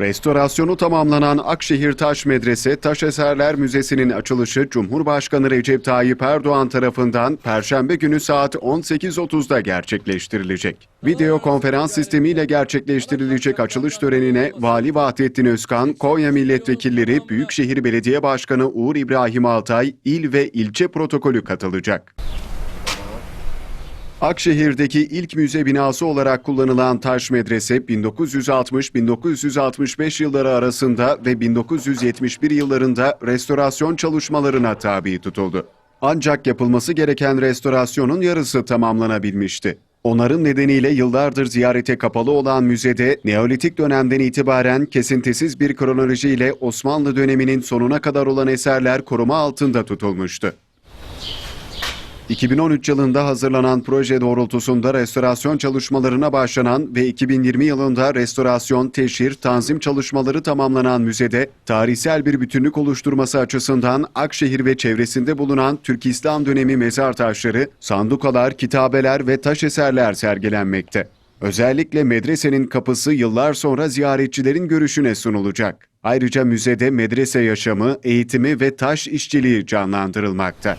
Restorasyonu tamamlanan Akşehir Taş Medrese Taş Eserler Müzesi'nin açılışı Cumhurbaşkanı Recep Tayyip Erdoğan tarafından Perşembe günü saat 18.30'da gerçekleştirilecek. Video konferans sistemiyle gerçekleştirilecek açılış törenine Vali Vahdettin Özkan, Konya Milletvekilleri, Büyükşehir Belediye Başkanı Uğur İbrahim Altay, il ve ilçe protokolü katılacak. Akşehir'deki ilk müze binası olarak kullanılan Taş Medrese 1960-1965 yılları arasında ve 1971 yıllarında restorasyon çalışmalarına tabi tutuldu. Ancak yapılması gereken restorasyonun yarısı tamamlanabilmişti. Onarım nedeniyle yıllardır ziyarete kapalı olan müzede Neolitik dönemden itibaren kesintisiz bir kronolojiyle Osmanlı döneminin sonuna kadar olan eserler koruma altında tutulmuştu. 2013 yılında hazırlanan proje doğrultusunda restorasyon çalışmalarına başlanan ve 2020 yılında restorasyon, teşhir, tanzim çalışmaları tamamlanan müzede tarihsel bir bütünlük oluşturması açısından Akşehir ve çevresinde bulunan Türk İslam dönemi mezar taşları, sandukalar, kitabeler ve taş eserler sergilenmekte. Özellikle medresenin kapısı yıllar sonra ziyaretçilerin görüşüne sunulacak. Ayrıca müzede medrese yaşamı, eğitimi ve taş işçiliği canlandırılmakta.